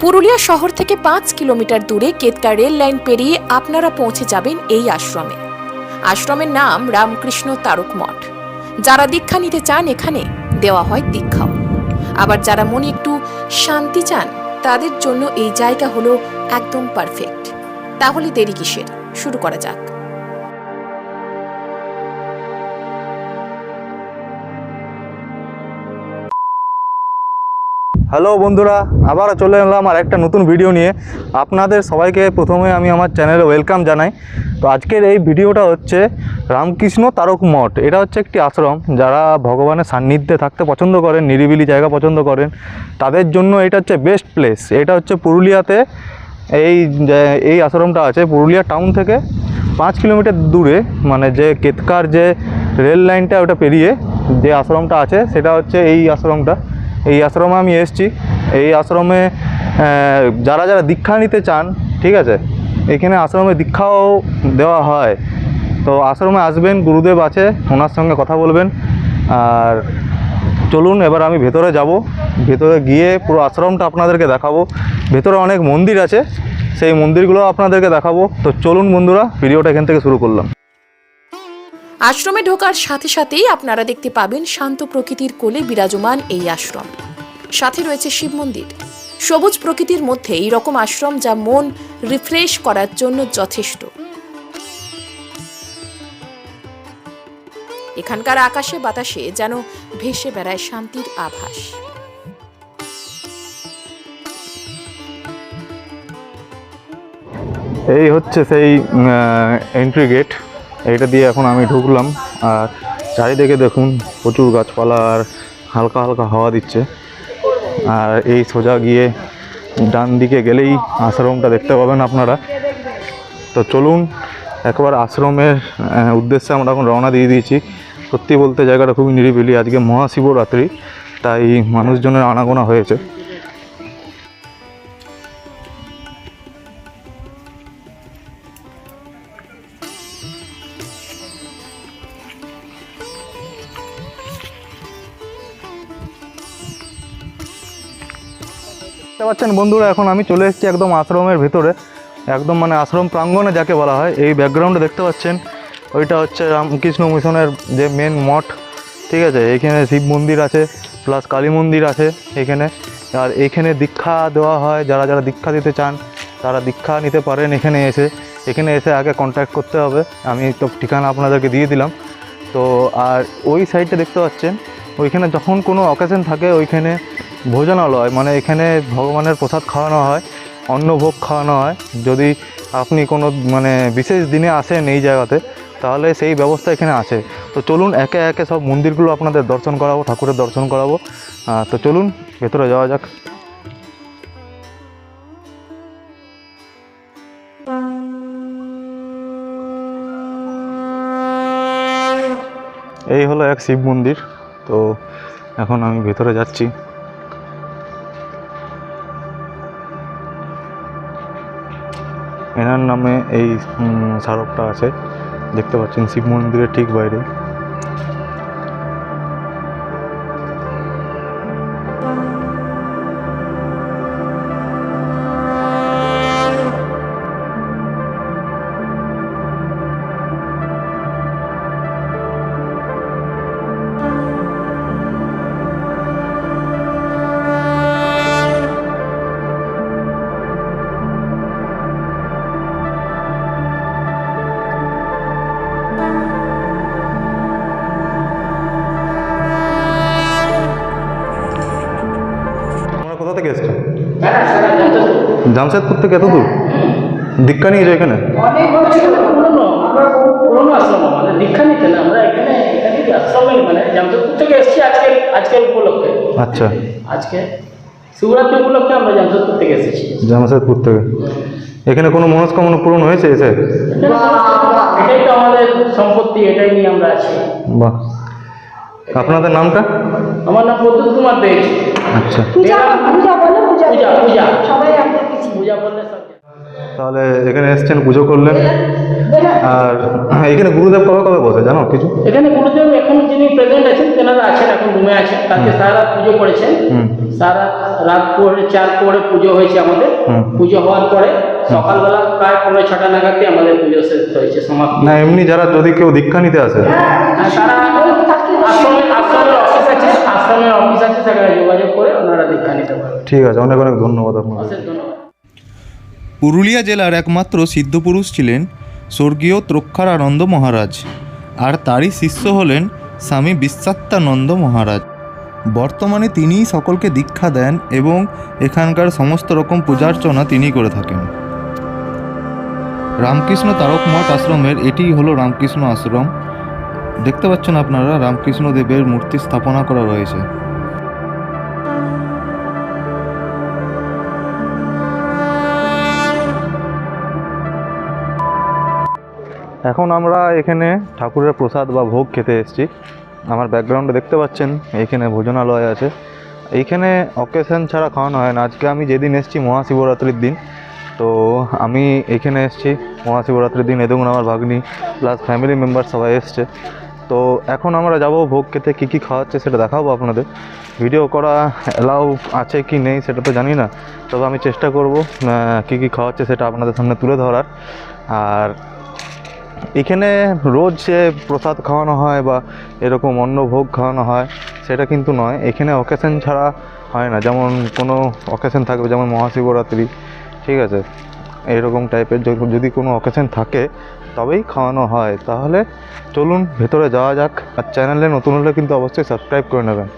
পুরুলিয়া শহর থেকে পাঁচ কিলোমিটার দূরে কেতকা রেল লাইন পেরিয়ে আপনারা পৌঁছে যাবেন এই আশ্রমে। আশ্রমের নাম রামকৃষ্ণ তারক মঠ। যারা দীক্ষা নিতে চান এখানে, দেওয়া হয় দীক্ষাও। আবার যারা মনে একটু শান্তি চান, তাদের জন্য এই জায়গা হলো একদম পারফেক্ট তাহলে দেরি কিসের? শুরু করা যাক। হ্যালো বন্ধুরা আবার চলে এলাম আর একটা নতুন ভিডিও নিয়ে। আপনাদের সবাইকে প্রথমে আমি আমার চ্যানেলে ওয়েলকাম জানাই। তো আজকের এই ভিডিওটা হচ্ছে রামকৃষ্ণ তারক মঠ। এটা হচ্ছে একটি আশ্রম, যারা ভগবানের সান্নিধ্যে থাকতে পছন্দ করেন, নিরিবিলি জায়গা পছন্দ করেন, তাদের জন্য এটা হচ্ছে বেস্ট প্লেস এটা হচ্ছে পুরুলিয়াতে এই এই আশ্রমটা আছে পুরুলিয়া টাউন থেকে পাঁচ কিলোমিটার দূরে। মানে যে কেতকার যে রেল লাইনটা ওটা পেরিয়ে যে আশ্রমটা আছে, সেটা হচ্ছে এই আশ্রমটা। এই আশ্রমে আমি এসেছি। এই আশ্রমে যারা যারা দীক্ষা নিতে চান, ঠিক আছে, এখানে আশ্রমে দীক্ষাও দেওয়া হয়। তো আশ্রমে আসবেন, গুরুদেব আছে, ওনার সঙ্গে কথা বলবেন। আর চলুন, এবার আমি ভেতরে যাব। ভেতরে গিয়ে পুরো আশ্রমটা আপনাদেরকে দেখাবো। ভেতরে অনেক মন্দির আছে, সেই মন্দিরগুলো আপনাদেরকে দেখাবো। তো চলুন বন্ধুরা, ভিডিওটা এখান থেকে শুরু করলাম। আশ্রমে ঢোকার সাথে সাথেই আপনারা দেখতে পাবেন শান্ত প্রকৃতির কোলে বিরাজমান এই আশ্রম। সাথে রয়েছে শিব মন্দির। সবুজ প্রকৃতির মধ্যে এই রকম আশ্রম যা মন রিফ্রেশ করার জন্য যথেষ্ট। এখানকার আকাশে বাতাসে যেন ভেসে বেড়ায় শান্তির আভাস। এই হচ্ছে সেই এন্ট্রি গেট এইটা দিয়ে এখন আমি ঢুকলাম, আর চারিদিকে দেখুন প্রচুর গাছপালা আর হালকা হালকা হাওয়া দিচ্ছে। আর এই সোজা গিয়ে ডান দিকে গেলেই আশ্রমটা দেখতে পাবেন আপনারা। তো চলুন, একবার আশ্রমের উদ্দেশ্যে আমরা এখন রওনা দিয়ে দিয়েছি। সত্যি বলতে জায়গাটা খুবই নিরিবিলি, আজকে মহাশিবরাত্রি, তাই মানুষজনের আনাগোনা হয়েছে। দেখতে পাচ্ছেন বন্ধুরা, এখন আমি চলে এসেছি একদম আশ্রমের ভেতরে, একদম মানে আশ্রম প্রাঙ্গণে যাকে বলা হয়। এই ব্যাকগ্রাউন্ডে দেখতে পাচ্ছেন, ওইটা হচ্ছে রামকৃষ্ণ মিশনের যে মেন মঠ, ঠিক আছে? এখানে শিব মন্দির আছে প্লাস কালী মন্দির আছে এখানে। আর এখানে দীক্ষা দেওয়া হয়, যারা যারা দীক্ষা দিতে চান, তারা দীক্ষা নিতে পারেন এখানে এসে। এখানে এসে আগে কন্ট্যাক্ট করতে হবে, আমি তো ঠিকানা আপনাদেরকে দিয়ে দিলাম। তো আর ওই সাইডটা দেখতে পাচ্ছেন, ওইখানে যখন কোনো অকেশন থাকে, ওইখানে ভোজনালয় মানে এখানে ভগবানের প্রসাদ খাওয়ানো হয়, অন্নভোগ খাওয়ানো হয়। যদি আপনি কোনো মানে বিশেষ দিনে আসেন এই জায়গাতে, তাহলে সেই ব্যবস্থা এখানে আছে। তো চলুন একে একে সব মন্দিরগুলো আপনাদের দর্শন করাবো, ঠাকুরের দর্শন করাবো। তো চলুন, ভেতরে যাওয়া যাক। এই হলো এক শিব মন্দির। তো এখন আমি ভেতরে যাচ্ছি। এনার নামে এই স্মারকটা আছে। দেখতে পাচ্ছেন শিব মন্দিরের ঠিক বাইরে। জামশেদপুর থেকে এত দূর? দীক্ষা নিয়েছো এখানে? অনেক বছর পুরনো আমরা বহু পুরনো আশ্রম আমাদের দীক্ষা নিতে না আমরা এখানে এখানে আশ্রমে মানে জামশেদপুর থেকে এসেছি আজকে আজকের উপলক্ষে। আচ্ছা। আজকে শিবরাত্রি উপলক্ষে আমরা জামশেদপুর থেকে এসেছি। জামশেদপুর থেকে। এখানে কোনো মনস্কামনা পূরণ হয়েছে এসে? এটাই তো আমাদের সম্পত্তি এটাই নিয়ে আমরা আছি। বাহ। আপনাদের নামটা? আমার নাম প্রদ্যুৎ কুমার দেব। আচ্ছা। পূজা পূজা পূজা পূজা। তাহলে এখানে এসছেন পুজো করলেন। আর এখানে গুরুদেব কবে কবে বসে জানো কিছু? এখানে গুরুদেব এখন যিনি প্রেজেন্ট আছেন তেনারা আছেন এখন রুমে আছেন। কালকে সারা পুজো করেছেন। সারা রাত পরে চার পরে পুজো হয়েছে আমাদের। পুজো হওয়ার পরে সকালবেলা প্রায় পনেরো ছটা নাগাদই আমাদের পুজো শেষ হয়েছে সমাপ্তি। না এমনি যারা যদি কেউ দীক্ষা নিতে আসে। তারা আশ্রমে আশ্রমের অফিস আছে আশ্রমের অফিস আছে সেখানে যোগাযোগ করে ওনারা দীক্ষা নিতে পারবেন। ঠিক আছে অনেক অনেক ধন্যবাদ অশেষ ধন্যবাদ। পুরুলিয়া জেলার একমাত্র সিদ্ধপুরুষ ছিলেন স্বর্গীয় ত্রক্ষারানন্দ মহারাজ আর তারই শিষ্য হলেন স্বামী বিশ্বাত্তানন্দ মহারাজ। বর্তমানে তিনিই সকলকে দীক্ষা দেন এবং এখানকার সমস্ত রকম পূজার্চনা তিনি করে থাকেন। রামকৃষ্ণ তারক মঠ আশ্রমের এটিই হলো রামকৃষ্ণ আশ্রম। দেখতে পাচ্ছেন আপনারা, রামকৃষ্ণ দেবের মূর্তি স্থাপনা করা রয়েছে। এখন আমরা এখানে ঠাকুরের প্রসাদ বা ভোগ খেতে এসেছি। আমার ব্যাকগ্রাউন্ডে দেখতে পাচ্ছেন, এইখানে ভোজনালয় আছে। এইখানে অকেশন ছাড়া খাওয়ানো হয় না। আজকে আমি যেদিন এসেছি মহাশিবরাত্রির দিন, তো আমি এখানে এসেছি মহাশিবরাত্রির দিন। এ দেখুন আমার ভাগ্নি প্লাস ফ্যামিলি মেম্বার সবাই এসছে। তো এখন আমরা যাব ভোগ খেতে, কী কী খাওয়াচ্ছে সেটা দেখাবো আপনাদের। ভিডিও করা অ্যালাউ আছে কি নেই সেটা তো জানি না। তবে আমি চেষ্টা করব কী কী খাওয়াচ্ছে সেটা আপনাদের সামনে তুলে ধরার। আর এখানে রোজ যে প্রসাদ খাওয়ানো হয় বা এরকম অন্ন ভোগ খাওয়ানো হয়, সেটা কিন্তু নয়। এখানে অকেশন ছাড়া হয় না। যেমন কোনো অকেশন থাকবে, যেমন মহাশিবরাত্রি, ঠিক আছে? এরকম টাইপের যদি কোনো অকেশন থাকে, তবেই খাওয়ানো হয়। তাহলে চলুন, ভেতরে যাওয়া যাক। আর চ্যানেলে নতুন হলে কিন্তু অবশ্যই সাবস্ক্রাইব করে নেবেন।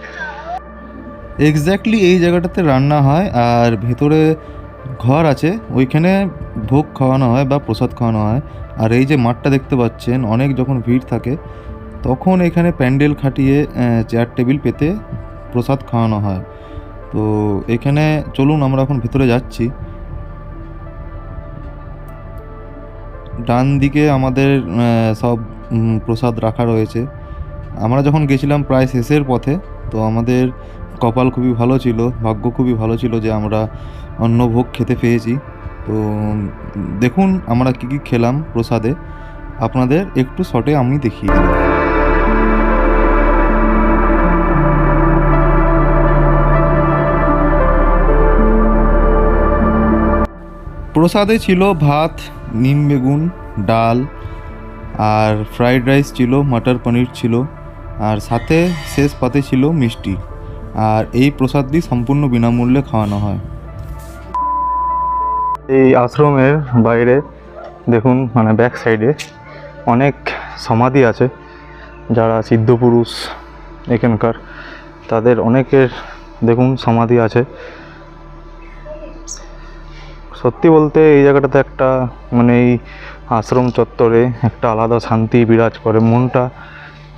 এক্স্যাক্টলি এই জায়গাটাতে রান্না হয়, আর ভেতরে ঘর আছে, ওইখানে ভোগ খাওয়ানো হয় বা প্রসাদ খাওয়ানো হয়। আর এই যে মাঠটা দেখতে পাচ্ছেন, অনেক যখন ভিড় থাকে, তখন এখানে প্যান্ডেল খাটিয়ে চেয়ার টেবিল পেতে প্রসাদ খাওয়ানো হয়। তো এখানে চলুন, আমরা এখন ভেতরে যাচ্ছি। ডান দিকে আমাদের সব প্রসাদ রাখা রয়েছে। আমরা যখন গেছিলাম প্রায় শেষের পথে, তো আমাদের কপাল খুবই ভালো ছিল, ভাগ্য খুবই ভালো ছিল যে আমরা অন্নভোগ খেতে পেয়েছি। তো, দেখুন আমরা কী কী খেলাম প্রসাদে। আপনাদের একটু শর্টে আমি দেখিয়ে দিলাম। প্রসাদে ছিল ভাত, নিম বেগুন, ডাল, আর ফ্রাইড রাইস ছিল, মটর পনির ছিল, আর সাথে শেষ পাতে ছিল মিষ্টি। আর এই প্রসাদটি সম্পূর্ণ বিনামূল্যে খাওয়ানো হয়। এই আশ্রমের বাইরে দেখুন মানে ব্যাক সাইডে অনেক সমাধি আছে। যারা সিদ্ধপুরুষ এখানকার, তাদের অনেকের দেখুন সমাধি আছে। সত্যি বলতে এই জায়গাটাতে একটা মানে এই আশ্রম চত্বরে একটা আলাদা শান্তি বিরাজ করে। মনটা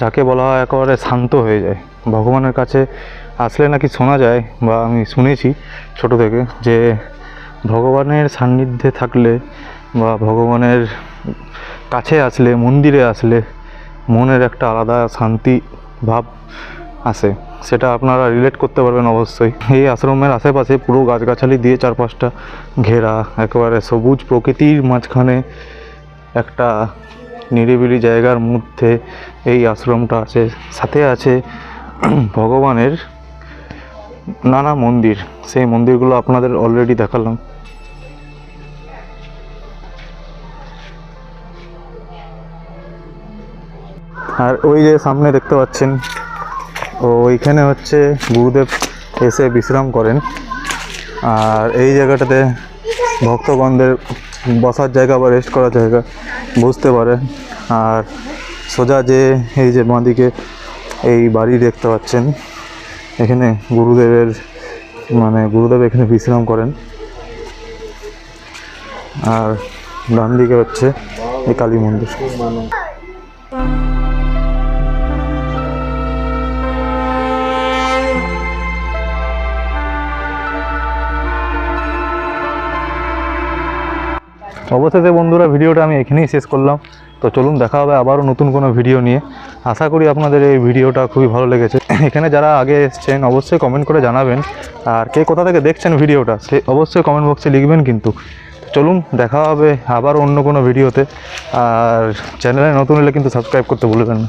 যাকে বলা হয় একেবারে শান্ত হয়ে যায়। ভগবানের কাছে আসলে নাকি শোনা যায় বা আমি শুনেছি ছোট থেকে যে ভগবানের সান্নিধ্যে থাকলে বা ভগবানের কাছে আসলে, মন্দিরে আসলে মনের একটা আলাদা শান্তি ভাব আসে। সেটা আপনারা রিলেট করতে পারবেন অবশ্যই। এই আশ্রমের আশেপাশে পুরো গাছগাছালি দিয়ে চারপাশটা ঘেরা, একেবারে সবুজ প্রকৃতির মাঝখানে একটা নিরিবিলি জায়গার মধ্যে এই আশ্রমটা আছে। সাথে আছে ভগবানের নানা মন্দির, সেই মন্দিরগুলো আপনাদের অলরেডি দেখালাম। আর ওই যে সামনে দেখতে পাচ্ছেন, ও ওইখানে হচ্ছে গুরুদেব এসে বিশ্রাম করেন। আর এই জায়গাটাতে ভক্তগণদের বসার জায়গা বা রেস্ট করার জায়গা, বুঝতে পারে। আর সোজা যে এই যে বাঁদিকে এই বাড়ি দেখতে পাচ্ছেন এখানে গুরুদেবের মানে গুরুদেব এখানে বিশ্রাম করেন। আর ডান দিকে হচ্ছে এই কালী মন্দির। অবশেষে বন্ধুরা, ভিডিওটা আমি এখানেই শেষ করলাম। তো চলুন দেখা হবে আবারও নতুন কোনো ভিডিও নিয়ে। আশা করি আপনাদের এই ভিডিওটা খুবই ভালো লেগেছে। এখানে যারা আগে এসছেন, অবশ্যই কমেন্ট করে জানাবেন। আর কে কোথা থেকে দেখছেন ভিডিওটা সে অবশ্যই কমেন্ট বক্সে লিখবেন কিন্তু। চলুন, দেখা হবে আবার অন্য কোনো ভিডিওতে আর চ্যানেলে নতুন হলে কিন্তু সাবস্ক্রাইব করতে ভুলবেন না।